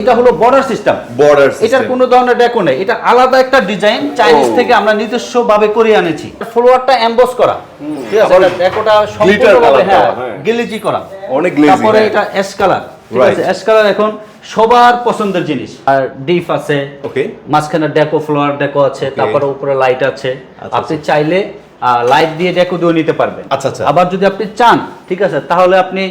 এটা হলো border system border এটার কোনো ধরনের ডেকো নেই। এটা আলাদা একটা ডিজাইন চাইনিজ থেকে আমরা নিজস্ব ভাবে করে আনেছি। ফ্লোয়ারটা এমবস করা। ঠিক আছে? আবার ডেকোটা সম্পূর্ণভাবে হ্যাঁ হ্যাঁ। করা। অনেক glazy, তারপরে হ্যাঁ। এটা অ্যাশ কালার ঠিক আছে? অ্যাশ কালার এখন সবার পছন্দের জিনিস। আর ডিপ আছে। ওকে মাঝখানে ডেকো ফ্লোয়ার ডেকো আছে। তারপরে উপরে লাইট আছে। আচ্ছা, আপনি চাইলে লাইট দিয়ে ডেকো দিয়ে নিতে পারবেন। আচ্ছা, আচ্ছা। আবার যদি আপনি চান ঠিক আছে? তাহলে আপনি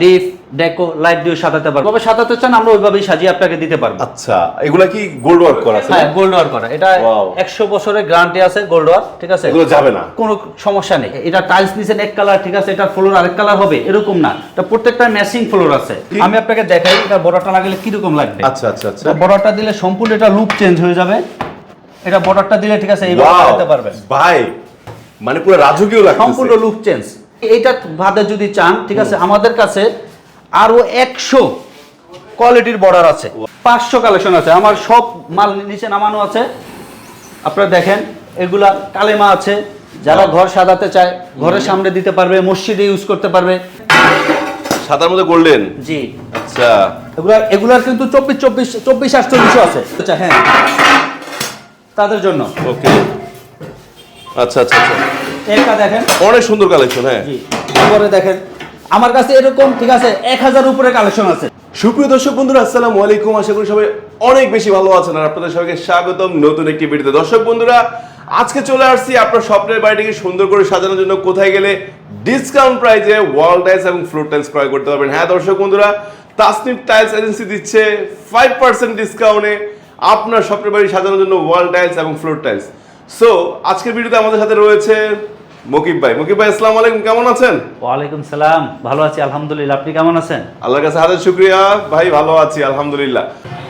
ডিপ ডেকো লাইট দিয়ে সাজাতে পারবেন তবে সাজাতে চান আমরা ওইভাবেই সাজিয়ে আপনাকে দিতে পারব। আচ্ছা এগুলা কি গোল্ড ওয়ার্ক করা আছে? হ্যাঁ গোল্ড ওয়ার করা। এটা Wow. একশো বছরের গ্যারান্টি আছে গোল্ড ওয়ার ঠিক আছে? এগুলো যাবে না। কোনো সমস্যা নেই। এটা টাইলস নিচেন এক কালার ঠিক আছে? এটা ফ্লোর আরেক কালার হবে এরকম না। এটা প্রত্যেকটা ম্যাচিং ফ্লোর আছে। আমি আপনাকে দেখাই এটা বর্ডারটা লাগালে কীরকম লাগবে? আচ্ছা আচ্ছা আচ্ছা। বর্ডারটা দিলে সম্পূর্ণ এটা লুক চেঞ্জ হয়ে যাবে। এটা বর্ডারটা দিলে ঠিক আছে এইভাবে লাগাতে পারবেন। ভাই মানে পুরো রাজকীয় লাগছে সম্পূর্ণ লুক চেঞ্জ এইটা ভাবে যদি চান ঠিক আছে আমাদের কাছে আরও একশো কোয়ালিটির বর্ডার আছে। পাঁচশো কালেকশন আছে। আমার সব মাল নিচে নামানো আছে। আপনারা দেখেন এগুলা কালেমা আছে। যারা ঘর সাজাতে চায় ঘরের সামনে দিতে পারবে মসজিদে ইউজ করতে পারবে। সাদার মধ্যে গোল্ডেন জি। আচ্ছা। এগুলা এগুলার কিন্তু চব্বিশ চব্বিশ চব্বিশ আটচল্লিশও আছে। আচ্ছা হ্যাঁ। তাদের জন্য। ওকে। আচ্ছা আচ্ছা আচ্ছা। এটা দেখেন। অনেক সুন্দর কালেকশন হ্যাঁ। জি। দেখেন। আমার কাছে এরকম, ঠিক আছে এক হাজার উপরে কালেকশন আছে। সুপ্রিয় দর্শক বন্ধুরা, আসসালামু আলাইকুম। আশা করি সবাই অনেক বেশি ভালো আছেন আর আপনাদের সবাইকে স্বাগতম নতুন একটি ভিডিওতে। দর্শক বন্ধুরা, আজকে চলে আসছি আপনার স্বপ্নের বাড়িটিকে সুন্দর করে সাজানোর জন্য। কোথায় গেলে ডিসকাউন্ট প্রাইজে ওয়াল টাইলস এবং ফ্লোর টাইলস ক্রয় করতে পারবেন। হ্যাঁ দর্শক বন্ধুরা, তাসনিম টাইলস এজেন্সি দিচ্ছে ফাইভ পার্সেন্ট ডিসকাউন্টে আপনার স্বপ্নের বাড়ি সাজানোর জন্য ওয়াল টাইলস এবং ফ্লোর টাইলস সো আজকের ভিডিওতে আমাদের সাথে রয়েছে মকিব ভাই। মকিব ভাই আসসালামু আলাইকুম কেমন আছেন? ওয়ালাইকুম সালাম ভালো আছি আলহামদুলিল্লাহ। আপনি কেমন আছেন? আল্লাহর কাছে হাজার শুক্রিয়া। ভাই ভালো আছি আলহামদুলিল্লাহ।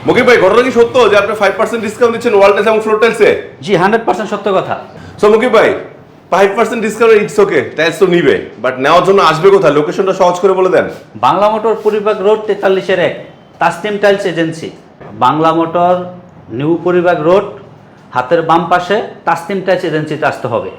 মুকিব ভাই ঘটনা কি সত্য যে আপনি ফাইভ পার্সেন্ট ডিসকাউন্ট দিচ্ছেন ওয়াল টাইলস এবং ফ্লোর টাইলসে জি হান্ড্রেড পার্সেন্ট সত্য কথা। সো মুকিব ভাই five percent discount it's okay tiles তো নিবে বাট নেওয়ার জন্য আসবে কোথায়? লোকেশনটা সহজ করে বলে দেন। বাংলা মোটর পরিবাগ রোড তেতাল্লিশের এক Tasnim tiles agency. Bangla Motor new Paribag road হাতের বাম পাশে তাসনিম টাইলস এজেন্সিতে আসতে হবে।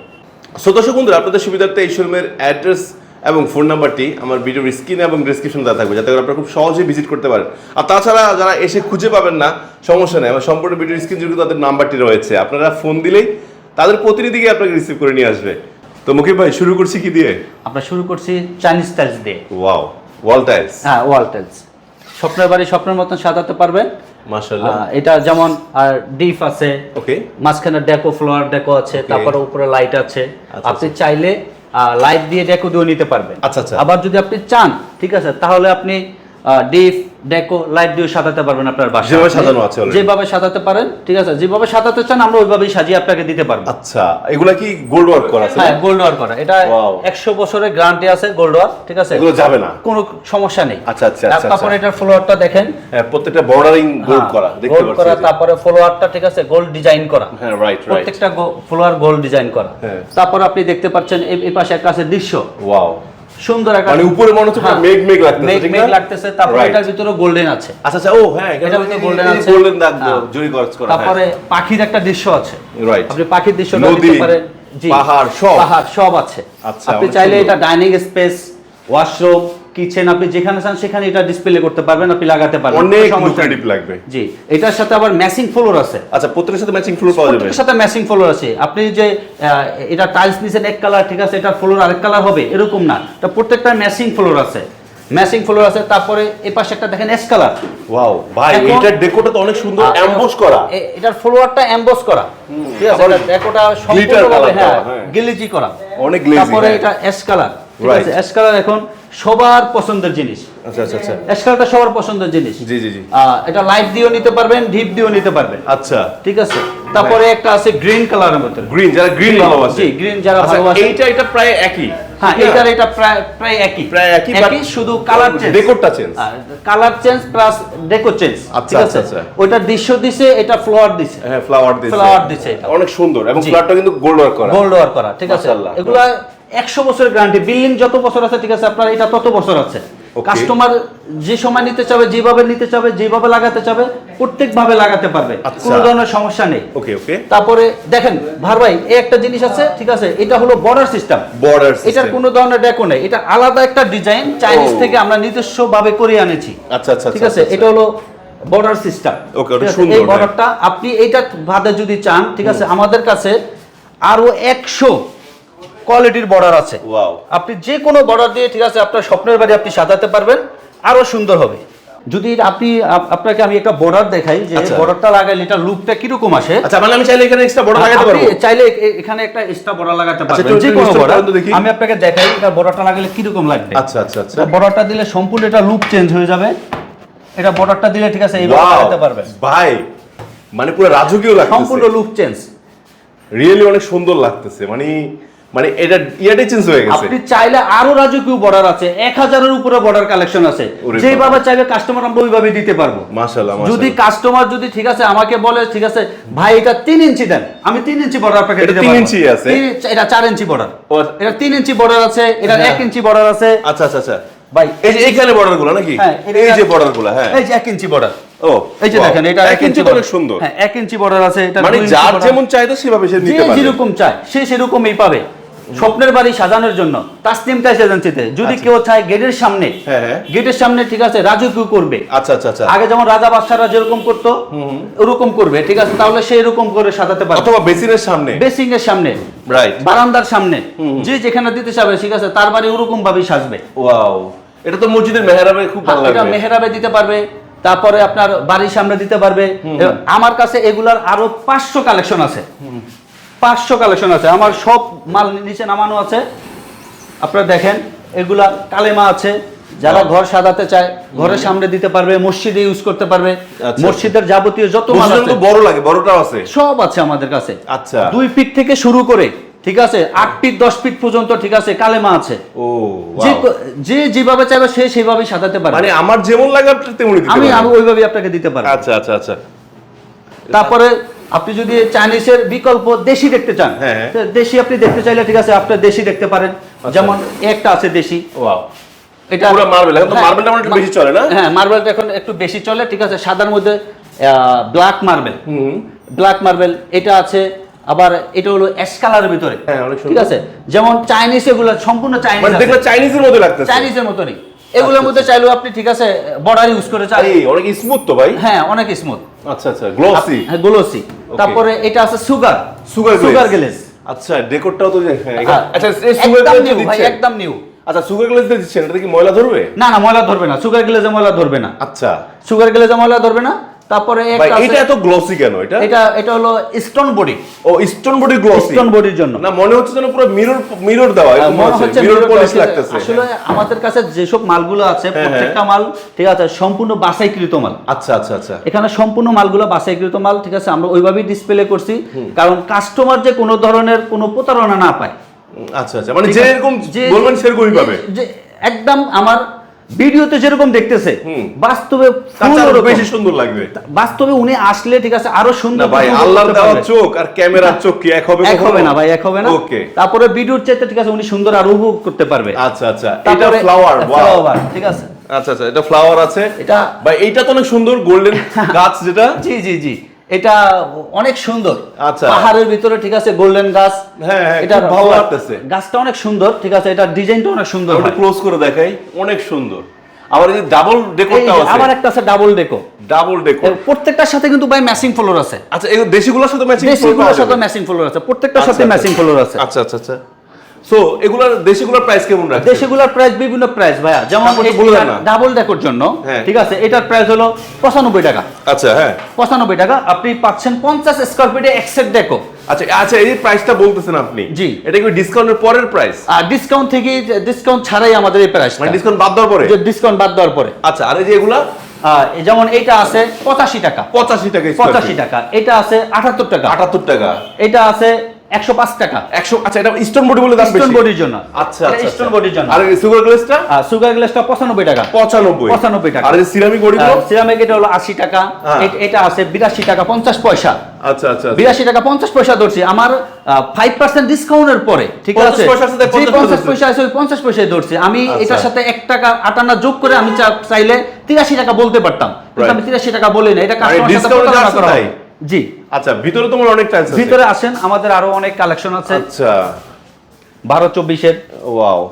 সো দর্শক বন্ধুরা আপনাদের সুবিধার্থে এই শোরুমের অ্যাড্রেস এবং ফোন নাম্বারটি আমার ভিডিওর স্ক্রিনে এবং ডিসক্রিপশনে দেওয়া থাকবে যাতে করে আপনারা খুব সহজেই ভিজিট করতে পারেন। আর তাছাড়া যারা এসে খুঁজে পাবেন না সমস্যা নেই আমার সম্পূর্ণ ভিডিওর স্ক্রিন জুড়ে তাদের নাম্বারটি রয়েছে। আপনারা ফোন দিলেই তাদের প্রতিনিধিকে আপনাকে রিসিভ করে নিয়ে আসবে। তো মুকিব ভাই শুরু করছি কি দিয়ে? আমরা শুরু করছি চাইনিজ টাইলস দিয়ে। ওয়াও ওয়াল টাইলস হ্যাঁ ওয়াল টাইলস স্বপ্নের বাড়ি স্বপ্নের মতন সাজাতে পারবেন। মাশাআল্লাহ। এটা যেমন আর ডিপ আছে ওকে মাঝখানে ডেকো ফ্লোয়ার ডেকো আছে তারপরে উপরে লাইট আছে। আচ্ছা, আপনি চাইলে লাইট দিয়ে ডেকো দিয়ে নিতে পারবেন। আচ্ছা, আচ্ছা। আবার যদি আপনি চান ঠিক আছে তাহলে আপনি ডিপ ডেকো লাইট দিয়ে সাজাতে পারবেন আপনার বাসা যেভাবে সাজানো আছে যেভাবে সাজাতে পারেন ঠিক আছে? যেভাবে সাজাতে চান আমরা ওইভাবেই সাজিয়ে আপনাকে দিতে পারব। আচ্ছা এগুলা কি গোল্ড ওয়ার্ক করা আছে হ্যাঁ গোল্ড ওয়ার করা। এটা Wow. একশো বছরের গ্যারান্টি আছে গোল্ড ওয়ার ঠিক আছে? এগুলো যাবে না। কোনো সমস্যা নেই। আচ্ছা, আচ্ছা, আচ্ছা, তারপরে আচ্ছা। এটার ফ্লোয়ারটা দেখেন। হ্যাঁ প্রত্যেকটা বর্ডারিং গোল্ড করা দেখতে গোল্ড করা তারপরে ফ্লোয়ারটা ঠিক আছে? গোল্ড ডিজাইন করা। হ্যাঁ রাইট রাইট প্রত্যেকটা ফ্লোয়ার গোল্ড ডিজাইন করা। হ্যাঁ। তারপর আপনি দেখতে পাচ্ছেন এই এই পাশে একটা আছে দৃশ্য। ওয়াও সুন্দর একটা মানে উপরে মনে হচ্ছে হ্যাঁ, মেঘ মেঘ লাগতেছে, মেঘ মেঘ? লাগতেছে তারপর এটার ভিতরে গোল্ডেন আছে। আচ্ছা আচ্ছা ও হ্যাঁ এটার ভিতরে গোল্ডেন আছে। গোল্ডেন দাগ। জুরি করা করা তারপরে পাখির একটা দৃশ্য আছে। রাইট আপনি পাখির দৃশ্যটা দেখতে পারেন। জি। পাহাড়, সব। পাহাড় সব আছে। আচ্ছা, আপনি চাইলে এটা ডাইনিং স্পেস ওয়াশরুম কিচেন আপনি যেখানে চান সেখানে এটা ডিসপ্লে করতে পারবেন আপনি লাগাতে পারবেন অনেক। লুক্রেটিভ লাগবে। জি এটার সাথে আবার ম্যাচিং ফ্লোর আছে। আচ্ছা প্রত্যেকের সাথে ম্যাচিং ফ্লোর পাওয়া যাবে। সাথে ম্যাচিং ফ্লোর আছে। আপনি যে এটা টাইলস নিছেন এক কালার ঠিক আছে এটা ফ্লোর আরেক কালার হবে এরকম না। এটা প্রত্যেকটা ম্যাচিং ফ্লোর আছে। ম্যাচিং ফ্লোর আছে তারপরে এই পাশে একটা দেখেন এস কালার ওয়াও ভাই এটার ডেকোটা তো অনেক সুন্দর এমবস করা। এটার ফ্লোয়ারটা এমবস করা। ঠিক আছে এটা ডেকোটা সম্পূর্ণভাবে হ্যাঁ দেওয়া, হ্যাঁ। গিলিজি করা। অনেক glazy, তারপরে। এটা এস কালার ঠিক আছে এস কালার এখন সবার পছন্দের জিনিস। আচ্ছা আচ্ছা আচ্ছা। এস সবার পছন্দের জিনিস। জি জি জি। এটা লাইট দিয়েও নিতে পারবেন ডিপ দিয়েও নিতে পারবেন। আচ্ছা। ঠিক আছে? তারপরে একটা আছে গ্রিন কালারের গ্রিন যারা গ্রিন ভালোবাসে। জি গ্রিন যারা ভালোবাসে। এইটা এটা প্রায় একই। হ্যাঁ এটার এটা প্রায় প্রায় একই। প্রায় একই, but শুধু colour change ডেকোরটা change colour change plus change আচ্ছা, আচ্ছা, আচ্ছা। দৃশ্য দিছে এটা ফ্লোয়ার দিছে। হ্যাঁ ফ্লাওয়ার দিছে। Flower দিছে এটা। অনেক সুন্দর এবং ফ্লাওয়ারটা কিন্তু গোল্ড ওয়ার্ক করা। গোল্ড ওয়ার করা ঠিক আছে। এগুলা একশো বছরের গ্যারান্টি। বিল্ডিং যত বছর আছে ঠিক আছে আপনার এটা তত বছর আছে। কাস্টমার যে সময় নিতে চাবে যেভাবে নিতে চাবে যেভাবে লাগাতে চাবে প্রত্যেক ভাবে লাগাতে পারবে। আচ্ছা। কোনো ধরনের সমস্যা নেই। ওকে ওকে তারপরে দেখেন ভার ভাই এই একটা জিনিস আছে ঠিক আছে এটা হলো বর্ডার সিস্টেম বর্ডার এটার কোনো ধরনের ডেকো নেই। এটা আলাদা একটা ডিজাইন চাইনিজ থেকে আমরা নিজস্ব ভাবে করে আনেছি আচ্ছা আচ্ছা ঠিক আচ্ছা, আছে আচ্ছা। এটা হলো বর্ডার সিস্টেম ওকে ওটা সুন্দর, এই। বর্ডারটা আপনি এইটা বাদে যদি চান ঠিক আছে আমাদের কাছে আরও একশো কোয়ালিটির বর্ডার আছে। আপনি যে কোনো বর্ডার দিয়ে ঠিক আছে আপনার স্বপ্নের বাড়ি আপনি সাজাতে পারবেন আরও সুন্দর হবে। যদি আপনি আপনাকে আমি একটা বর্ডার দেখাই যে আচ্ছা। বর্ডারটা লাগাইলে এটা লুকটা কীরকম আসে? আচ্ছা মানে আমি চাইলে এখানে এক্সট্রা বড় লাগাতে পারব? চাইলে এখানে একটা এক্সট্রা বর্ডার লাগাতে পারবেন। যে কোনো বর্ডার। আমি আপনাকে দেখাই এটা বর্ডারটা লাগালে কীরকম লাগবে। আচ্ছা আচ্ছা আচ্ছা। বর্ডারটা দিলে সম্পূর্ণ এটা লুক চেঞ্জ হয়ে যাবে। এটা বর্ডারটা দিলে ঠিক আছে এইভাবে লাগাতে পারবেন। ভাই মানে পুরো রাজকীয় লাগতেছে। সম্পূর্ণ লুক চেঞ্জ রিয়েলি অনেক সুন্দর লাগতেছে মানে মানে এটা ইয়াটাই চেঞ্জ হয়ে গেছে। আপনি চাইলে আরও রাজকীয় বর্ডার আছে এক হাজারের উপরে বর্ডার কালেকশন আছে। যেভাবে চাইবে কাস্টমার আমরা ওইভাবে দিতে পারব। মাশাআল্লাহ যদি কাস্টমার যদি ঠিক আছে আমাকে বলে ঠিক আছে ভাই এটা তিন ইঞ্চি দেন। আমি তিন ইঞ্চি বর্ডার আপনাকে দিতে তিন পারব। ইঞ্চি আছে? এটা ইঞ্চি বর্ডার এটা ইঞ্চি বর্ডার আছে এটা হ্যাঁ। এক ইঞ্চি বর্ডার আছে। আচ্ছা আচ্ছা আচ্ছা। ভাই এই যে এইখানে বর্ডারগুলো নাকি? হ্যাঁ, এই যে বর্ডারগুলো হ্যাঁ। এই যে এক ইঞ্চি বর্ডার ও এই যে দেখেন এটা ইঞ্চি তো অনেক সুন্দর। হ্যাঁ এক ইঞ্চি বর্ডার আছে এটা মানে যার। যেমন চাহিদা সেভাবে সে নিতে যেরকম চায় সে সেরকমই পাবে। স্বপ্নের বাড়ি সাজানোর জন্য। তাসনিম টাইস এজেন্সিতে। যদি আচ্ছা। কেউ চায় গেটের সামনে হ্যাঁ, হ্যাঁ। গেটের সামনে ঠিক আছে রাজকীয় করবে। আচ্ছা আচ্ছা আচ্ছা। আগে যেমন রাজা বাদশারা যেরকম করতো ওরকম করবে ঠিক আছে? তাহলে সে এরকম করে সাজাতে পারবে। অথবা বেসিনের সামনে। বেসিং এর সামনে। রাইট বারান্দার সামনে। যে যেখানে দিতে চাবে ঠিক আছে তার বাড়ি ওরকম ভাবেই সাজবে। ওয়াও। এটা তো মসজিদের মেহরাবে খুব ভালো এটা লাগবে। মেহরাবে দিতে পারবে তারপরে আপনার বাড়ির সামনে দিতে পারবে। আমার কাছে এগুলার আরও পাঁচশো কালেকশন আছে। পাঁচশো কালেকশন আছে। আমার সব মাল নিচে নামানো আছে। আপনারা দেখেন এগুলা কালেমা আছে। যারা ঘর সাজাতে চায় ঘরের সামনে দিতে পারবে মসজিদে ইউজ করতে পারবে। আচ্ছা। মসজিদের যাবতীয় যত মাল আছে। বড় লাগে বড়টাও আছে। সব আছে আমাদের কাছে। আচ্ছা। দুই ফিট থেকে শুরু করে ঠিক আছে? আট ফিট দশ ফিট পর্যন্ত ঠিক আছে কালেমা আছে। ও যে যেভাবে চাইবে সে সেভাবেই সাজাতে পারে মানে আমার যেমন লাগে আপনি তেমনই আমি আমি ওইভাবে আপনাকে দিতে পারব। আচ্ছা আচ্ছা আচ্ছা। তারপরে আপনি যদি চাইনিজের বিকল্প দেশি দেখতে চান হ্যাঁ, হ্যাঁ। দেশি আপনি দেখতে চাইলে ঠিক আছে আপনি দেশি দেখতে পারেন। যেমন একটা আছে দেশি। ওয়াও। এটা পুরো marble, এখন তো হ্যাঁ, marble টা আমার একটু বেশি চলে না? হ্যাঁ মার্বেলটা এখন একটু বেশি চলে ঠিক আছে। সাদার মধ্যে ব্ল্যাক মার্বেল ব্ল্যাক মার্বেল এটা আছে আবার এটা হলো অ্যাশ কালারের ভিতরে। হ্যাঁ, ঠিক আছে? যেমন চাইনিজ এগুলো সম্পূর্ণ চাইনিজ দেখলে চাইনিজের লাগতেছে। চাইনিজের এগুলোর মধ্যে চাইলেও আপনি ঠিক আছে বর্ডার ইউজ করে চাই অনেক স্মুথ তো ভাই। হ্যাঁ অনেক স্মুথ আচ্ছা আচ্ছা গ্লোসি হ্যাঁ গ্লোসি তারপরে এটা আছে সুগার সুগার সুগার গ্লেজ আচ্ছা ডেকোরটাও তো হ্যাঁ, হ্যাঁ। আচ্ছা সুগার একদম গ্লেজ ভাই, একদম নিউ আচ্ছা সুগার গ্লেজ দিয়ে দিচ্ছেন এটা কি ময়লা ধরবে? না না ময়লা ধরবে না। সুগার গ্লেজে ময়লা ধরবে না। আচ্ছা। সুগার গ্লেজে ময়লা ধরবে না। তারপরে এটা এত গ্লসি কেন এটা? এটা এটা হলো স্টোন বডি ও স্টোন বডি গ্লসি স্টোন বডির জন্য। না মনে হচ্ছে যেন পুরো মিরর মিরর দেওয়া মনে মিরর পলিশ লাগতেছে। আসলে আমাদের কাছে যেসব মালগুলো আছে হ্যাঁ, প্রত্যেকটা মাল ঠিক আছে সম্পূর্ণ বাছাইকৃত মাল। আচ্ছা আচ্ছা আচ্ছা। এখানে সম্পূর্ণ মালগুলো বাছাইকৃত মাল ঠিক আছে আমরা ওইভাবেই ডিসপ্লে করছি। কারণ কাস্টমার যে কোনো ধরনের কোনো প্রতারণা না পায়। আচ্ছা আচ্ছা। মানে যে এরকম বলবেন সেরকমই পাবে। যে একদম আমার ভিডিওতে যেরকম দেখতেছে। বাস্তবে। বেশি সুন্দর লাগবে। বাস্তবে উনি আসলে ঠিক আছে আরও সুন্দর ভাই আল্লাহর দেওয়া চোখ আর ক্যামেরার চোখ কি এক হবে এক হবে না ভাই এক হবে না। ওকে। তারপরে ভিডিওর চাইতে ঠিক আছে উনি সুন্দর আর উপভোগ করতে পারবে। আচ্ছা আচ্ছা এটা ফ্লাওয়ার ওয়াও ঠিক আছে। আচ্ছা আচ্ছা এটা ফ্লাওয়ার আছে। এটা ভাই এইটা তো অনেক সুন্দর গোল্ডেন গাছ যেটা। জি জি জি। এটা অনেক সুন্দর। আচ্ছা। পাহাড়ের ভিতরে ঠিক আছে গোল্ডেন গাছ। হ্যাঁ, হ্যাঁ, এটা ভালো লাগতেছে। গাছটা অনেক সুন্দর ঠিক আছে এটা ডিজাইনটা অনেক সুন্দর ওটা ক্লোজ করে দেখাই অনেক সুন্দর। আবার এই ডাবল ডেকোরটাও আছে। আবার একটা আছে ডাবল ডেকো ডাবল ডেকো প্রত্যেকটার সাথে কিন্তু ভাই ম্যাচিং ফ্লোর আছে। আচ্ছা এই দেশিগুলোর সাথে ম্যাচিং ফ্লোর দেশিগুলোর সাথে ম্যাচিং ফ্লোর আছে প্রত্যেকটার সাথে ম্যাচিং ফ্লোর আছে। আচ্ছা আচ্ছা আচ্ছা। সো এগুলার দেশিগুলোর প্রাইস কেমন রাখছে? দেশিগুলোর প্রাইস বিভিন্ন প্রাইস ভাইয়া। যেমন। ডাবল ডেকোর জন্য হ্যাঁ। ঠিক আছে? এটার প্রাইস হলো পঁচানব্বই টাকা। আচ্ছা হ্যাঁ। পঁচানব্বই টাকা। আপনি পাচ্ছেন পঞ্চাশ স্কোয়ার ফিটে এক্সেট ডেকো আচ্ছা আচ্ছা এই প্রাইসটা বলতেছেন আপনি? জি। এটা কি ডিসকাউন্টের পরের প্রাইস আর ডিসকাউন্ট থেকে ডিসকাউন্ট ছাড়াই আমাদের এই প্রাইস মানে ডিসকাউন্ট বাদ দেওয়ার পরে? ডিসকাউন্ট বাদ দেওয়ার পরে। আচ্ছা আর এই যে এগুলা? যেমন এইটা আছে পঁচাশি টাকা। পঁচাশি টাকা পঁচাশি টাকা। এটা আছে আটাত্তর টাকা। আটাত্তর টাকা। এটা আছে একশো পাঁচ টাকা। একশো আচ্ছা এটা স্টোন বডি বলে দাম স্টোন বডির জন্য। আচ্ছা আচ্ছা স্টোন বডির জন্য। আর সুগার গ্লাসটা সুগার গ্লাসটা পঁচানব্বই টাকা। পঁচানব্বই। 95 টাকা। আর সিরামিক বডিগুলো সিরামিক এটা হলো আশি টাকা। হ্যাঁ। এটা আছে বিরাশি টাকা পঞ্চাশ পয়সা। আচ্ছা আচ্ছা আচ্ছা। বিরাশি টাকা পঞ্চাশ পয়সা ধরছি। আমার ফাইভ পার্সেন্ট ডিসকাউন্টের পরে ঠিক আছে? পয়সার সাথে যে 50 পঞ্চাশ পয়সা আছে পঞ্চাশ পয়সায় ধরছি। আমি আচ্ছা। এটার সাথে এক টাকা আটানা যোগ করে আমি চাইলে তিরাশি টাকা বলতে পারতাম। কিন্তু আমি তিরাশি টাকা বলি না এটা কাস্টমার সাথে জি। আচ্ছা ভিতরে তোমার অনেক টাইলস আছে। ভিতরে আসেন আমাদের আরও অনেক কালেকশন আছে। আচ্ছা। বারো চব্বিশের ওয়াও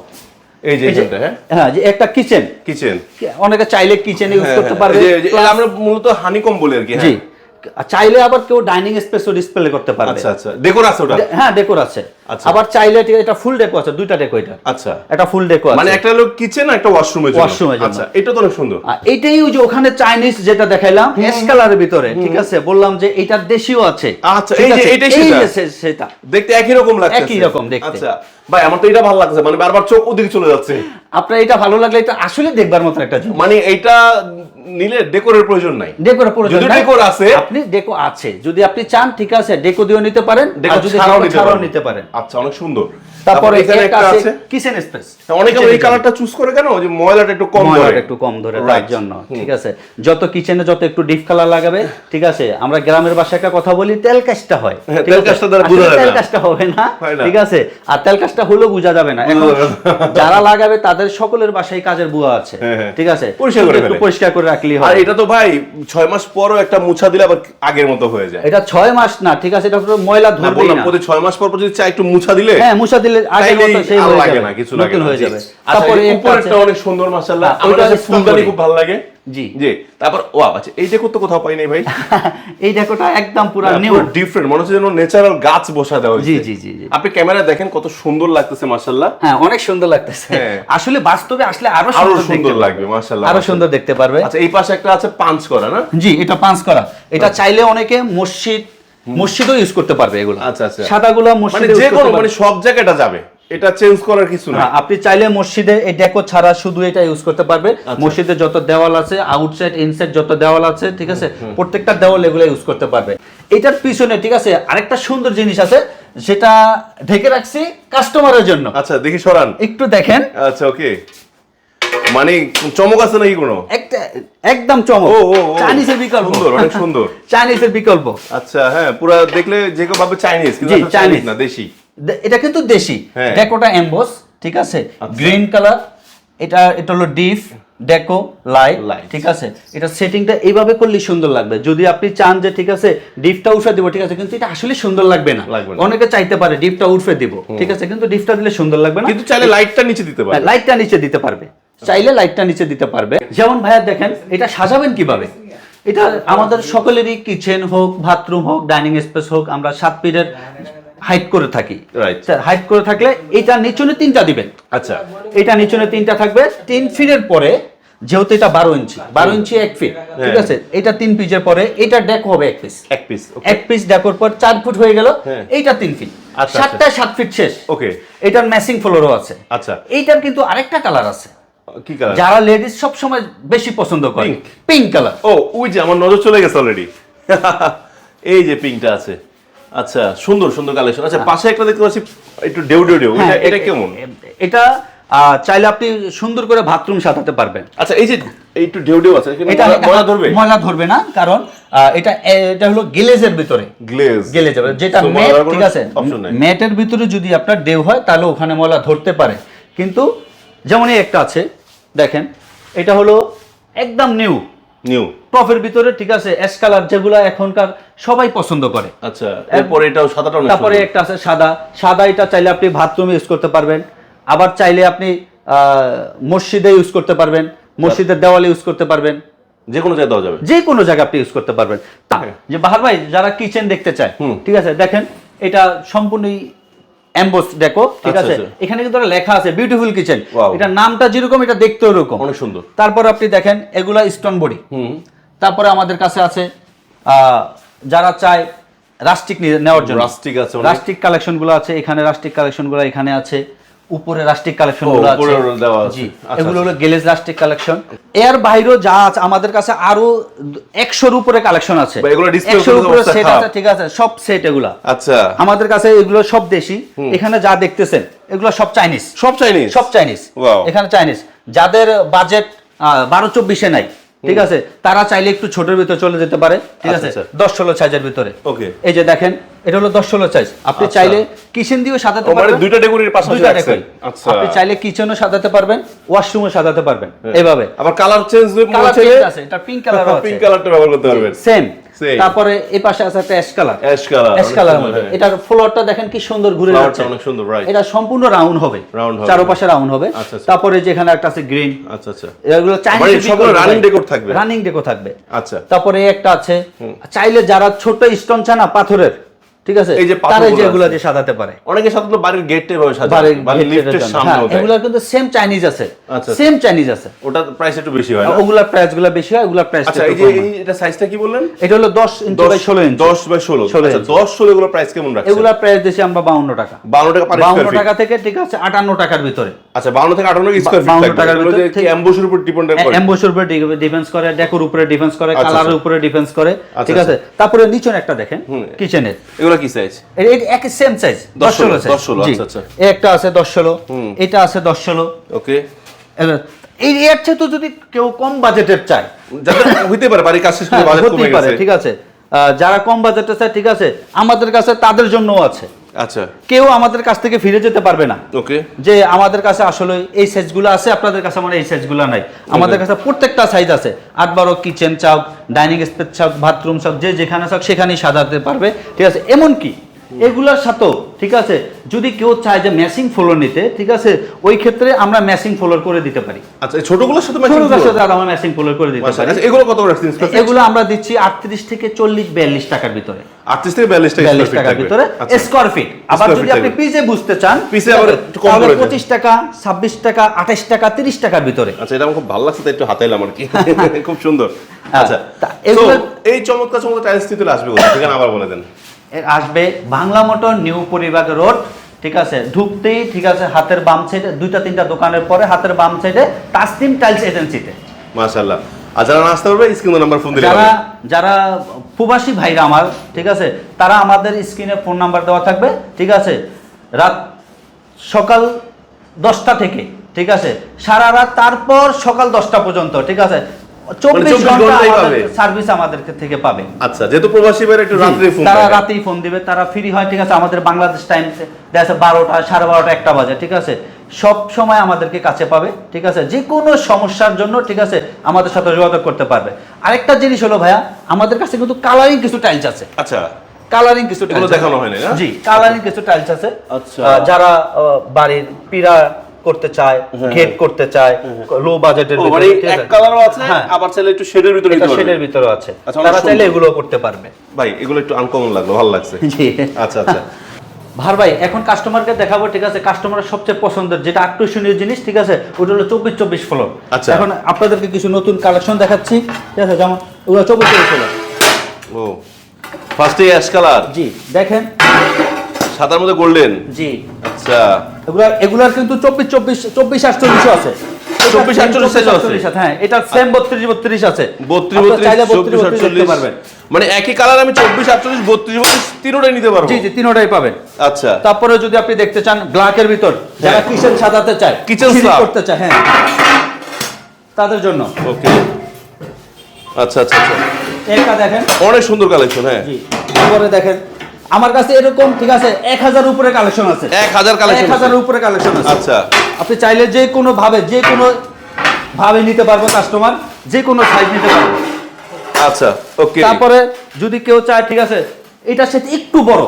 এই যে এটা হ্যাঁ? হ্যাঁ যে একটা কিচেন কিচেন অনেকে চাইলে কিচেন ইউজ করতে পারবে। হ্যাঁ, আমরা মূলত হানিকম বলি আর কি হ্যাঁ। চাইলে আবার কেউ ডাইনিং স্পেসও ডিসপ্লে করতে পারবে। আচ্ছা আচ্ছা। ডেকোর আছে ওটা? হ্যাঁ ডেকোর আছে। আচ্ছা। আবার চাইলে এটা ফুল ডেকো আছে দুইটা ডেকো এটা। আচ্ছা। এটা ফুল ডেকো আছে। মানে একটা হলো কিচেন একটা ওয়াশরুমের জন্য? Washroom এর জন্য। আচ্ছা এটা তো অনেক সুন্দর। এটাই ওই যে ওখানে চাইনিজ যেটা দেখাইলাম কালারের ভিতরে ঠিক আছে? বললাম যে এটা দেশিও আছে। আচ্ছা, এই যে এটাই সেটা। সেটা। দেখতে একই রকম লাগছে। একই রকম দেখতে। আচ্ছা ভাই আমার তো এটা ভালো লাগছে মানে বারবার চোখ ওদিকে চলে যাচ্ছে। আপনার এটা ভালো লাগলে এটা আসলে দেখবার মতো একটা মানে এটা নিলে ডেকোরের প্রয়োজন নাই। ডেকোর প্রয়োজন নাই। ডেকোর আছে আপনি ডেকো আছে। যদি আপনি চান ঠিক আছে ডেকো দিয়েও নিতে পারেন আর যদি ছাড়াও নিতে পারেন। আচ্ছা অনেক সুন্দর। তারপরে এখানে একটা আছে কিচেন স্পেস অনেকে এই কালারটা চুজ করে কেন? যে ময়লাটা একটু কম ধরে। একটু কম ধরে তার জন্য ঠিক আছে। যত কিচেনে যত একটু ডিপ কালার লাগাবে ঠিক আছে। আমরা গ্রামের ভাষায় একটা কথা বলি তেল কাজটা হয়। হ্যাঁ, তেল? কাজটা দ্বারা বোঝা যায় তেল। কাজটা হবে না ঠিক আছে? আর তেল কাজটা হলেও বোঝা যাবে না। যাবে যারা লাগাবে তাদের সকলের বাসায় কাজের বুয়া আছে হ্যাঁ, হ্যাঁ। ঠিক আছে? পরিষ্কার করে। পরিষ্কার করে রাখলেই আর এটা তো ভাই ছয় মাস পরও একটা মুছা দিলে আবার আগের মতো হয়ে যায়। এটা ছয় মাস না ঠিক আছে এটা ময়লা না বললাম না। প্রতি ছয় মাস পর পর যদি চাই একটু মুছা দিলে হ্যাঁ মুছা দিলে আগের মতো সেই হয়ে লাগে যাবে না কিছু লাগে না, হয়ে যাবে। আচ্ছা তারপরে উপরেরটা অনেক সুন্দর মাশাআল্লাহ। হ্যাঁ, আমার কাছে ফুলদানি খুব ভালো লাগে। জি। জি তারপর ও আচ্ছা এই দেখো তো কোথাও পাই নাই ভাই। এই ডেকোটা একদম পুরো নিউ ডিফারেন্ট মনে হচ্ছে যেন ন্যাচারাল গাছ বসা দেওয়া জি, জি, জি। আপনি ক্যামেরায় দেখেন কত সুন্দর লাগতেছে মাশাআল্লাহ। হ্যাঁ অনেক সুন্দর লাগতেছে। হ্যাঁ। আসলে বাস্তবে আসলে আরও আরও সুন্দর সুন্দর লাগবে মাশাআল্লাহ আরও সুন্দর দেখতে পারবে। আচ্ছা এই পাশে একটা আছে পাঁচ করা না? জি এটা পাঁচ করা। এটা চাইলে অনেকে মসজিদ মসজিদও ইউজ করতে পারবে এগুলো। আচ্ছা, আচ্ছা। সাদাগুলো মানে মসজিদে যে কোনো মানে সব জায়গাটা যাবে। এটা চেঞ্জ করার কিছু না হ্যাঁ, আপনি চাইলে মসজিদে এই ডেকো ছাড়া শুধু এটা ইউজ করতে পারবে মসজিদে যত দেওয়াল আছে আউটসাইড ইনসাইড যত দেওয়াল আছে ঠিক আছে? প্রত্যেকটা দেওয়াল এগুলো ইউজ করতে পারবে। এটার পিছনে ঠিক আছে আরেকটা সুন্দর জিনিস আছে ঢেকে রাখছি কাস্টমারের জন্য। আচ্ছা দেখি সরান। একটু দেখেন। আচ্ছা ওকে মানে চমক আছে নাকি কোনো? একটা একদম চমক। ও। চাইনিজের বিকল্প। সুন্দর, অনেক সুন্দর। চাইনিজের বিকল্প। আচ্ছা হ্যাঁ পুরো দেখলে যে ভাবে চাইনিজ কিন্তু চাইনিজ। না দেশি। এটা কিন্তু দেশি। হ্যাঁ। ডেকোটা এমবস ঠিক আছে? আচ্ছা। গ্রিন কালার এটা এটা হলো ডিপ ডেকো লাইট। ঠিক আছে? এটা সেটিংটা এইভাবে করলে সুন্দর লাগবে। যদি আপনি চান যে ঠিক আছে ডিপটা উঠে দিব ঠিক আছে কিন্তু এটা আসলে সুন্দর লাগবে না। অনেকে চাইতে পারে ডিপটা উঠে দিব ঠিক আছে? কিন্তু ডিপটা দিলে সুন্দর লাগবে না। কিন্তু চাইলে লাইটটা নিচে দিতে পারে লাইটটা নিচে দিতে পারবে। চাইলে লাইটটা নিচে দিতে পারবে। যেমন ভাইয়া দেখেন এটা সাজাবেন কীভাবে? এটা আমাদের সকলেরই কিচেন হোক বাথরুম হোক ডাইনিং স্পেস হোক আমরা সাত ফিটের হাইট করে থাকি. হাইট করে থাকলে এটা নিচনে তিনটা দিবেন আচ্ছা। এটা নিচনে তিনটা থাকবে। তিন ফিটের পরে যেহেতু এটা বারো ইঞ্চি বারো ইঞ্চি এক ফিট ঠিক হ্যাঁ। আছে? এটা তিন পিসের পরে এটা ডেক হবে এক পিস এক পিস এক পিস ডেকোর পর চার ফুট হয়ে গেল হ্যাঁ। এইটা তিন ফিট। আচ্ছা, সাতটায় সাত ফিট শেষ। ওকে এটার ম্যাচিং ফ্লোরও আছে। আচ্ছা। এইটার কিন্তু আরেকটা কালার আছে। কি কালার যারা লেডিস সব সময় বেশি পছন্দ করে। পিঙ্ক কালার ও ওই যে আমার নজর চলে গেছে অলরেডি এই যে পিঙ্কটা আছে। আচ্ছা সুন্দর সুন্দর কালেকশন আচ্ছা পাশে একটা দেখতে পাচ্ছি একটু ডেউ ডেউ ডেউ। এটা এটা কেমন? এটা চাইলে আপনি সুন্দর করে বাথরুম সাজাতে পারবেন। আচ্ছা এই যে একটু ডেউ ডেউ আছে এটা ময়লা- ধরবে? ময়লা ধরবে না কারণ এটা এটা হলো গ্লেজের ভিতরে। গ্লেজ। গেলে যাবে যেটা ম্যাট ঠিক আছে? ম্যাটের ভিতরে যদি আপনার ডেউ হয় তাহলে ওখানে ময়লা ধরতে পারে। কিন্তু যেমন একটা আছে দেখেন এটা হলো একদম নিউ নিউ টপের ভিতরে ঠিক আছে অ্যাশ কালার যেগুলো এখনকার সবাই পছন্দ করে। আচ্ছা এরপরে এটাও সাদাটা তারপরে একটা আছে সাদা। সাদা এটা চাইলে আপনি বাথরুমে ইউজ করতে পারবেন। আবার চাইলে আপনি মসজিদে ইউজ করতে পারবেন। মসজিদের দেওয়ালে ইউজ করতে পারবেন। যে কোনো জায়গায় দেওয়া যাবে। যে কোনো জায়গায় আপনি ইউজ করতে পারবেন। তা- যে বাহার ভাই যারা কিচেন দেখতে চায়। ঠিক আছে দেখেন এটা সম্পূর্ণই এমবোস ডেকো ঠিক আচ্ছা, আছে? আচ্ছা। এখানে কিন্তু লেখা আছে বিউটিফুল কিচেন এটা নামটা যেরকম এটা দেখতে ওরকম অনেক সুন্দর। তারপর আপনি দেখেন এগুলা স্টোন বডি হুম। তারপরে আমাদের কাছে আছে আহ, যারা চায় রাস্টিক নেওয়ার জন্য। রাস্টিক আছে রাষ্ট্রিক রাস্টিক কালেকশনগুলো আছে এখানে রাস্টিক কালেকশনগুলো এখানে আছে। উপরে রাস্টিক কালেকশন আচ্ছা, এগুলো আচ্ছা। হলো গেলেজ রাস্টিক কালেকশন এর বাইরেও যা আছে আমাদের কাছে আরও একশোর উপরে কালেকশন আছে। একশোর উপরে সেট। আছে ঠিক আছে সব সেট এগুলা। আচ্ছা। আমাদের কাছে এগুলো সব দেশি। এখানে যা দেখতেছেন এগুলো সব চাইনিজ সব চাইনিজ সব চাইনিজ. এখানে চাইনিজ যাদের বাজেট বারো চব্বিশে নাই ঠিক আছে? তারা চাইলে একটু ছোটের ভিতরে চলে যেতে পারে। ঠিক আচ্ছা, আছে? আচ্ছা। দশ ষোলো সাইজের ভিতরে। ওকে। এই যে দেখেন এটা হলো দশ ষোলো সাইজ। আপনি আচ্ছা। চাইলে কিচেন দিয়েও সাজাতে মানে পারবেন। দুইটা ডেকোরের পাশে দুইটা? আচ্ছা। আপনি চাইলে কিচেনও সাজাতে পারবেন ওয়াশরুমও সাজাতে পারবেন। এইভাবে। আবার কালার চেঞ্জ কালার আছে এটা পিঙ্ক কালার আছে। পিঙ্ক কালারটা ব্যবহার করতে পারবেন। সেম. তারপরে এই পাশে আছে একটা ash colour ash colour ash colour এটার ফ্লোরটা দেখেন কি সুন্দর ঘুরে যাচ্ছে। অনেক সুন্দর, রাইট এটা সম্পূর্ণ রাউন্ড হবে। রাউন্ড হবে। চারপাশে রাউন্ড হবে। আচ্ছা, আচ্ছা। তারপরে যেখানে একটা আছে গ্রিন আচ্ছা আচ্ছা। এগুলো চাইনিজ সবগুলো রানিং ডেকোর থাকবে? রানিং ডেকো থাকবে। আচ্ছা। তারপরে একটা আছে। চাইলে যারা ছোট স্টোন চানা পাথরের ঠিক আছে? এই যে তারা এই যে এগুলো সাজাতে পারে। অনেকে সাধারণত বাড়ির গেটটা এভাবে সাজায়। বাড়ির বাড়ির লিফটের। সামনেও হ্যাঁ, দেয় এগুলোর কিন্তু সেম চাইনিজ আছে। আচ্ছা। সেম চাইনিজ আছে। ওটা প্রাইস একটু বেশি হয় প্রাইসগুলো বেশি হয় প্রাইস আচ্ছা এই যে এটা সাইজটা কি বললেন? এটা হলো দশ ইঞ্চি বাই ষোলো ইঞ্চি দশ বাই 16 আচ্ছা ইঞ্চি। দশ ষোলো এগুলো প্রাইস কেমন রাখছেন প্রাইস দিয়েছি আমরা বাউন্ন টাকা। বাউন্ন টাকা পার স্কোয়ার টাকা থেকে ঠিক আছে আটান্ন টাকার ভিতরে। আচ্ছা বাউন্ন থেকে আটান্ন স্কোয়ার ফিট 52 টাকার ভিতরে কি অ্যাম্বুসের উপর ডিপেন্ড করে? এম্বোসের উপরে করে ডেকোর উপরে করে আচ্ছা, কালারের আচ্ছা। উপরে করে আচ্ছা, ঠিক আছে? তারপরে নিচনে একটা দেখেন। কিচেনের এগুলো কি সাইজ এক সেম সাইজ দশ দশ ষোলো ষোলো, দশ ষোলো, জি। আচ্ছা, আচ্ছা। একটা আছে দশ ষোলো হুম। এটা আছে দশ ষোলো। ওকে। এবার এই এর চেয়ে তো যদি কেউ কম বাজেটের চায় হইতে পারে বাড়ির করে হ্যাঁ, বাজেট কমে গেছে। ঠিক আছে। যারা কম বাজেটের চায় ঠিক আছে আমাদের কাছে তাদের জন্যও আছে। আচ্ছা। কেউ আমাদের কাছ থেকে ফিরে যেতে পারবে না। ওকে। যে আমাদের কাছে আসলে এই সাইজগুলো আছে আপনাদের কাছে আমার এই সাইজগুলো নাই। আমাদের কাছে প্রত্যেকটা সাইজ আছে। আট বারো কিচেন চাক ডাইনিং স্পেস চাক বাথরুম চাক যে যেখানে চাক সেখানেই সাজাতে পারবে। ঠিক আছে? এমনকি এগুলোর সাথেও ঠিক আছে? যদি কেউ চায় যে ম্যাচিং ফ্লোর নিতে ঠিক আছে? ওই ক্ষেত্রে আমরা ম্যাচিং ফ্লোর করে দিতে পারি। আচ্ছা ছোটগুলোর সাথে গাছের করব? সাথে আমরা ম্যাচিং ফ্লোর করে দিতে আচ্ছা, পারি। আচ্ছা, এগুলো কত করে রাখছেন এগুলো আমরা দিচ্ছি আটত্রিশ থেকে চল্লিশ বিয়াল্লিশ টাকার ভিতরে। 38 থেকে 42 টাকা টাকার ভিতরে আচ্ছা। স্কোয়ার ফিট আবার যদি আপনি। পিসে বুঝতে চান পিসে আবার একটু কম করে দেন। পঁচিশ টাকা ছাব্বিশ টাকা আঠাশ টাকা তিরিশ টাকার ভিতরে। আচ্ছা এটা আমার খুব ভালো লাগছে তাই একটু হাতাইলাম আর কি। খুব সুন্দর। হ্যাঁ, আচ্ছা তা তো এগুলো- এই চমৎকার চমৎকার টাইলস আসবে ঠিকানা আবার বলে দেন। আসবে Bangla Motor new Paribag road ঠিক আছে? ঢুকতেই ঠিক আছে হাতের বাম সাইডে দুইটা তিনটা দোকানের পরে হাতের বাম সাইডে তাসনিম টাইলস এজেন্সিতে। মাশাআল্লাহ। আর যারা আসতে পারবে স্ক্রিন নাম্বার ফোন দিলে যারা যারা প্রবাসী ভাইরা আমার ঠিক আছে তারা আমাদের স্ক্রিনে ফোন নাম্বার দেওয়া থাকবে ঠিক আছে? রাত সকাল দশটা থেকে ঠিক আছে? সারা রাত তারপর সকাল দশটা পর্যন্ত ঠিক আছে? চব্বিশ ঘণ্টা। সার্ভিস আমাদের থেকে পাবে। আচ্ছা যেহেতু প্রবাসী ভাইরা একটু রাত্রে ফোন তারা রাতেই ফোন দিবে তারা ফ্রি হয় ঠিক আছে? আমাদের বাংলাদেশ টাইম দেখা যাচ্ছে বারোটা সাড়ে বারোটা একটা বাজে ঠিক আছে? সব সময় আমাদেরকে কাছে পাবে ঠিক আছে? যে কোনো সমস্যার জন্য ঠিক আছে আমাদের সাথে যোগাযোগ করতে পারবে। আরেকটা জিনিস হলো ভাইয়া আমাদের কাছে কিন্তু কালারিং কিছু টাইলস আছে। আচ্ছা। কালারিং কিছু দেখানো। হয়নি, না? জি কালারিং কিছু টাইলস আছে। আচ্ছা। যারা বাড়ির পিরা করতে চায় গেট করতে চায় লো বাজেটের ও, মানে এক কালারও আছে হ্যাঁ। আবার চাইলে একটু শেডের ভিতরে এটা শেডের ভিতরে আছে। আচ্ছা, তারা চাইলে এগুলো করতে পারবে। ভাই এগুলো একটু আনকমন লাগল ভালো লাগছে। আচ্ছা আচ্ছা। ভার ভাই এখন কাস্টমারকে দেখাবো ঠিক আছে? কাস্টমারের সবচেয়ে পছন্দের যেটা আকর্ষণীয় জিনিস ঠিক আছে? ওটা হলো চব্বিশ চব্বিশ ফ্লোর আচ্ছা। এখন আপনাদেরকে কিছু নতুন কালেকশন দেখাচ্ছি ঠিক আছে? যেমন ওগুলো চব্বিশ চব্বিশ ফ্লোর ও ফার্স্টে অ্যাশ কালার জি দেখেন। সাদার মধ্যে গোল্ডেন জি। আচ্ছা। এগুলা এগুলার কিন্তু চব্বিশ চব্বিশ চব্বিশ আটচল্লিশও আছে। 24 48 আছে? হ্যাঁ এটা সেম বত্রিশ বত্রিশ আছে। বত্রিশ আটচল্লিশ। পারবেন। মানে একই কালার আমি চব্বিশ আটচল্লিশ বত্রিশ বত্রিশ তিনোটাই নিতে পারব। জি জি তিনোটাই পাবেন। আচ্ছা। তারপরে যদি আপনি দেখতে চান ব্ল্যাকের ভিতর যারা হ্যাঁ। কিচেন সাজাতে চায় কিচেন করতে চায় হ্যাঁ। তাদের জন্য। ওকে। আচ্ছা আচ্ছা আচ্ছা। এটা দেখেন। অনেক সুন্দর কালেকশন হ্যাঁ। জি তারপরে দেখেন। আমার কাছে এরকম ঠিক আছে এক হাজার উপরে কালেকশন আছে। এক হাজার কালেকশন এক হাজার উপরে কালেকশন আছে। আচ্ছা। আপনি চাইলে যে কোনো ভাবে যে কোনো ভাবে নিতে পারব কাস্টমার যে কোনো সাইজ নিতে পারব। আচ্ছা ওকে তারপরে যদি কেউ চায় ঠিক আছে এটা সেটা একটু বড়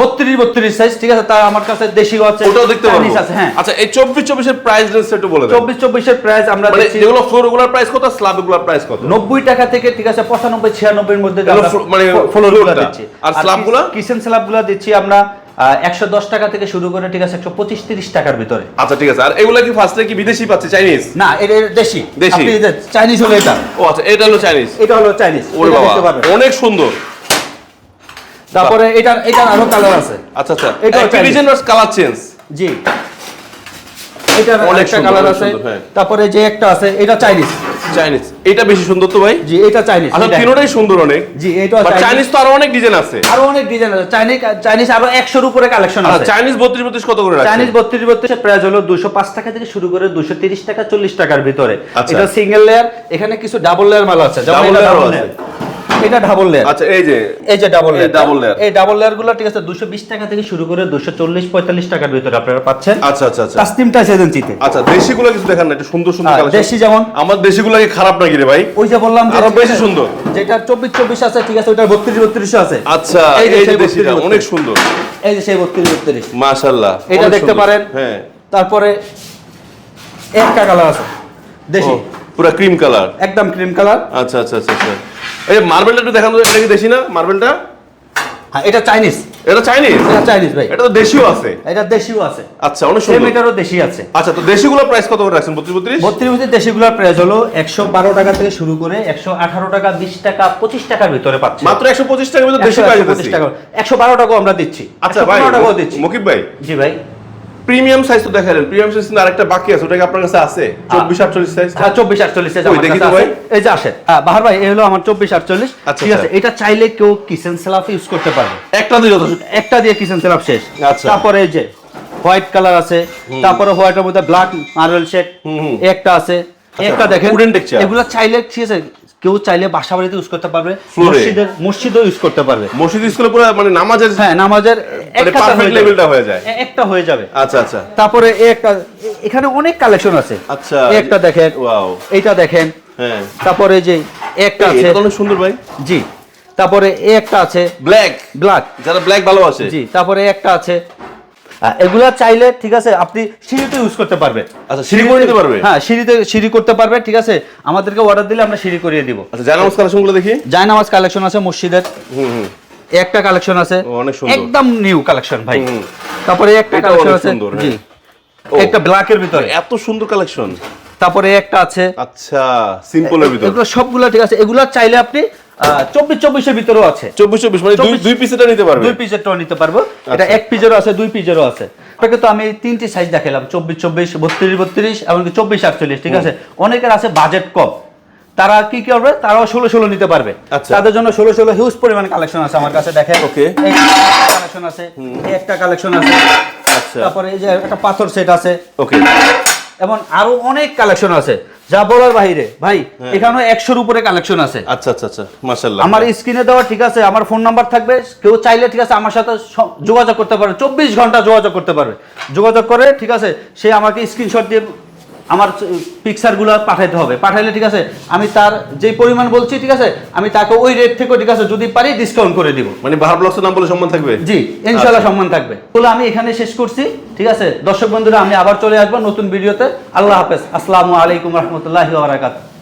বত্রিশ বত্রিশ সাইজ ঠিক আছে? তার আমার কাছে দেশিও আছে ওটাও দেখতে পারব। আছে হ্যাঁ। আচ্ছা এই চব্বিশ চব্বিশের প্রাইস রেঞ্জ একটু বলে চব্বিশ চব্বিশের প্রাইস আমরা মানে দিচ্ছি যেগুলো ফ্লোর প্রাইস কত স্ল্যাবগুলার প্রাইস কত? নব্বই টাকা থেকে ঠিক আছে পঁচানব্বই ছিয়ানব্বই মধ্যে মানে ফ্লোরগুলো ফ্লোরটা। দিচ্ছি। আর স্ল্যাবগুলো? কিচেন স্ল্যাবগুলো? দিচ্ছি আমরা একশো দশ টাকা থেকে শুরু করে ঠিক আছে একশো পঁচিশ তিরিশ টাকার ভিতরে। আচ্ছা ঠিক আছে। আর এগুলা কি ফার্স্টে কি বিদেশি পাচ্ছে? চাইনিজ না এটা দেশি। দেশি। চাইনিজ হলো এটা। ও আচ্ছা এটা হলো চাইনিজ এটা হলো চাইনিজ ওরে বাবা অনেক সুন্দর। তারপরে এটার এটার আরও কালার আছে। আচ্ছা আচ্ছা। Chinese। ডিজাইন কালার চেঞ্জ জি। অনেক একটা কালার আছে। হ্যাঁ। তারপরে যে একটা আছে এটা চাইনিজ চাইনিজ এটা বেশি সুন্দর তো ভাই? জি এটা চাইনিজ আচ্ছা এটা- তিনোটাই সুন্দর অনেক। জি এটা বাট চাইনিজ তো আরও অনেক ডিজাইন আছে। আরও অনেক ডিজাইন আছে। চাইনিজ চাইনিজ আরও একশোর উপরে কালেকশন আচ্ছা আছে। চাইনিজ বত্রিশ বত্রিশ কত করে রাখছেন? চাইনিজ বত্রিশ বত্রিশ প্রাইস হলো দুশো পাঁচ টাকা থেকে শুরু করে দুশো তিরিশ টাকা চল্লিশ টাকার ভিতরে। আচ্ছা। এটা সিঙ্গেল লেয়ার এখানে কিছু ডাবল লেয়ার মাল আছে। এটা layer ও আছে। এটা ডাবল লেয়ার আচ্ছা এই যে এই যে ডাবল লেয়ার double layer। এই ডাবল লেয়ারগুলো ঠিক আছে দুশো বিশ টাকা থেকে শুরু করে দুশো চল্লিশ পঁয়তাল্লিশ টাকার ভিতরে আপনারা পাচ্ছেন। আচ্ছা আচ্ছা আচ্ছা। কাস্টিম টাচ এজেন্সিতে। আচ্ছা দেশিগুলো কিছু দেখান না একটু সুন্দর সুন্দর কালেকশন দেশি যেমন? আমার দেশিগুলো কি খারাপ নাকি রে ভাই? ওই যে বললাম আরও বেশি সুন্দর। যেটা চব্বিশ চব্বিশ আছে ঠিক আছে ওটা বত্রিশ বত্রিশ আছে। আচ্ছা এই যে দেশিটা অনেক সুন্দর। এই যে সেই বত্রিশ বত্রিশ। মাশাআল্লাহ এটা দেখতে পারেন। হ্যাঁ। তারপরে একটা কালার আছে দেশি। পুরা ক্রিম কালার একদম ক্রিম কালার আচ্ছা আচ্ছা আচ্ছা আচ্ছা। এই মার্বেলটা একটু দেখান এটা কি দেশি না মার্বেলটা? হ্যাঁ এটা চাইনিজ। এটা চাইনিজ? এটা চাইনিজ ভাই। এটা তো দেশিও আছে। এটা দেশিও আছে। আচ্ছা অনেক সুন্দর। এটারও দেশি আছে। আচ্ছা তো দেশিগুলো প্রাইস কত করে রাখছেন? বত্রিশ বত্রিশ? বত্রিশ বত্রিশ দেশিগুলোর প্রাইস হলো একশো বারো টাকা থেকে শুরু করে একশো আঠারো টাকা বিশ টাকা পঁচিশ টাকার ভিতরে পাচ্ছে। মাত্র একশো পঁচিশ টাকার ভিতরে দেশি টাকা। একশো বারো টাকাও আমরা দিচ্ছি। আচ্ছা ভাই 115 টাকাও দিচ্ছি। মুকিব ভাই। জি ভাই। প্রিমিয়াম সাইজ তো দেখালেন। প্রিমিয়াম সাইজ কিন্তু আরেকটা বাকি আছে ওটা কি আপনার কাছে আছে? চব্বিশ আটচল্লিশ সাইজ হ্যাঁ চব্বিশ আটচল্লিশ ওই দেখি তো ভাই। এই যে আসেন। হ্যাঁ বাহার ভাই এই হলো আমার চব্বিশ আটচল্লিশ। আচ্ছা, ঠিক আছে আচ্ছা। এটা চাইলে কেউ কিচেন সেলাফ ইউজ করতে পারবে। একটা দিয়ে যথেষ্ট। একটা দিয়ে কিচেন সেলাফ শেষ। আচ্ছা। তারপরে এই যে হোয়াইট কালার আছে তারপরে হোয়াইটের মধ্যে ব্ল্যাক মার্বেল শেড। একটা আছে। একটা দেখেন। এগুলো চাইলে ঠিক আছে কেউ চাইলে বাসা বাড়িতে ইউজ করতে পারবে মসজিদের মসজিদও ইউজ করতে পারবে। মসজিদ স্কুলে পুরো মানে নামাজের হ্যাঁ নামাজের মানে একটা perfect level টা হয়ে যায়। একটা হয়ে যাবে। আচ্ছা আচ্ছা। তারপরে একটা এখানে অনেক কালেকশন আছে। আচ্ছা। একটা দেখেন ওয়াও এটা দেখেন। হ্যাঁ। তারপরে যে একটা আছে এটা অনেক সুন্দর ভাই। জি। তারপরে একটা আছে ব্ল্যাক ব্ল্যাক যারা ব্ল্যাক ভালোবাসে। জি তারপরে একটা আছে এগুলা চাইলে ঠিক আছে আপনি সিঁড়িতে ইউজ করতে পারবেন আচ্ছা, সিঁড়ি করে নিতে পারবে? হ্যাঁ সিঁড়িতে সিঁড়ি করতে পারবে ঠিক আছে? আমাদেরকে অর্ডার দিলে আমরা সিঁড়ি করিয়ে দিব। আচ্ছা জানামস কালেকশনগুলো দেখি। জায়নামাজ কালেকশন আছে মসজিদের। হুম হুম। একটা কালেকশন আছে। অনেক সুন্দর। একদম নিউ কালেকশন ভাই। তারপরে একটা কালেকশন আছে। জি। হ্যাঁ। একটা ব্ল্যাকের ভিতরে। এত সুন্দর কালেকশন। তারপরে একটা আছে। আচ্ছা সিম্পলের ভিতর। এগুলো সবগুলো ঠিক আছে। এগুলো চাইলে আপনি চব্বিশ চব্বিশের ভিতরেও আছে। চব্বিশ চব্বিশ মানে দুই পিসেটা নিতে পারবে? দুই পিসেরটাও নিতে পারব। এটা আচ্ছা। এক পিসেরও আছে দুই পিসেরও আছে। আপনাকে তো আমি তিনটি সাইজ দেখালাম চব্বিশ চব্বিশ বত্রিশ বত্রিশ এমনকি চব্বিশ আটচল্লিশ ঠিক আছে? অনেকের আছে বাজেট কম। তারা কি করবে? তারাও ষোলো ষোলো নিতে পারবে। আচ্ছা। তাদের জন্য ষোলো ষোলো হিউজ পরিমাণ কালেকশন আছে আমার কাছে দেখেন। Okay. কালেকশন আছে একটা কালেকশন আছে। আচ্ছা। তারপরে এই যে একটা পাথর সেট আছে। ওকে। এবং আরও অনেক কালেকশন আছে। যা বলার বাইরে ভাই এখানে এখানেও একশোর উপরে কালেকশন আছে। আচ্ছা আচ্ছা আচ্ছা মাশাআল্লাহ। আমার স্ক্রিনে দেওয়া ঠিক আছে আমার ফোন নাম্বার থাকবে। কেউ চাইলে ঠিক আছে আমার সাথে যোগাযোগ করতে পারবে। চব্বিশ ঘণ্টা যোগাযোগ করতে পারবে। যোগাযোগ করে ঠিক আছে সে আমাকে স্ক্রিনশট দিয়ে আমার পিকচারগুলো পাঠাইতে হবে। পাঠাইলে ঠিক আছে আমি তার যে পরিমাণ বলছি ঠিক আছে আমি তাকে ওই রেট থেকে ঠিক আছে যদি পারি ডিসকাউন্ট করে দিব। মানে বাহার ব্লগসের নাম বলে সম্মান থাকবে? জি ইনশাল্লাহ সম্মান থাকবে। বলে আমি এখানে শেষ করছি ঠিক আছে। দর্শক বন্ধুরা আমি আবার চলে আসব নতুন ভিডিওতে। আল্লাহ হাফেজ। আসসালামু আলাইকুম রহমতুল্লাহি ওবরাকাতুহু